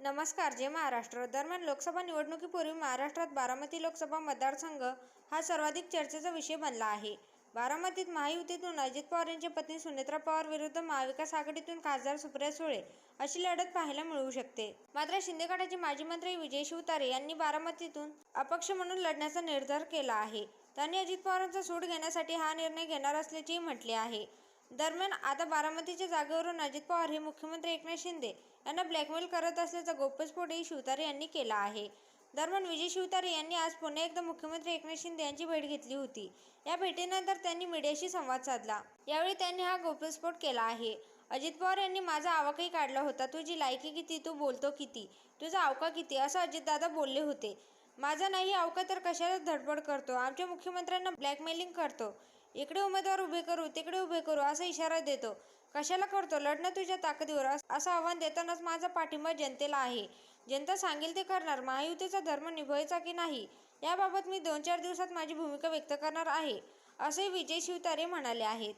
नमस्कार जय महाराष्ट्र. दरम्यान लोकसभा निवडणुकीपूर्वी महाराष्ट्रात बारामती लोकसभा मतदारसंघ हा सर्वाधिक चर्चेचा विषय बनला आहे. बारामतीत महायुतीतून अजित पवार यांच्या पत्नी सुनेत्रा पवार विरुद्ध महाविकास आघाडीतून खासदार सुप्रिया सुळे अशी लढत पाहायला मिळू शकते. मात्र शिंदे गटाचे माजी मंत्री विजय शिवतारे यांनी बारामतीतून अपक्ष म्हणून लढण्याचा निर्धार केला आहे. त्यांनी अजित पवारांचा सूड घेण्यासाठी हा निर्णय घेणार असल्याचेही म्हटले आहे. दरम्यान आता बारामतीच्या जागेवरून अजित पवार हे मुख्यमंत्री एकनाथ शिंदे यांना ब्लॅकमेल करत असल्याचा गोपस्फोटही शिवतारे यांनी केला आहे. दरम्यान विजय शिवतारे यांनी आज पुन्हा एकदा मुख्यमंत्री एकनाथ शिंदे यांची भेट घेतली होती. या भेटीनंतर त्यांनी मीडियाशी संवाद साधला. यावेळी त्यांनी हा गोपस्फोट केला आहे. अजित पवार यांनी माझा आवाकही काढला होता. तुझी लायकी किती तू बोलतो किती? तुझा अवका किती? असं अजितदादा बोलले होते. माझा नाही अवका तर कशाला धडपड करतो? आमच्या मुख्यमंत्र्यांना ब्लॅकमेलिंग करतो. इकडे उमेदवार उभे करू तिकडे उभे करू असा इशारा देतो. कशाला करतो? लढणं तुझ्या ताकदीवर असं आव्हान देतानाच माझा पाठिंबा जनतेला आहे. जनता सांगेल ते करणार महायुतीचा धर्म निभवायचा की नाही? याबाबत मी दोन चार दिवसात माझी भूमिका व्यक्त करणार आहे असे विजय शिवतारे म्हणाले आहेत.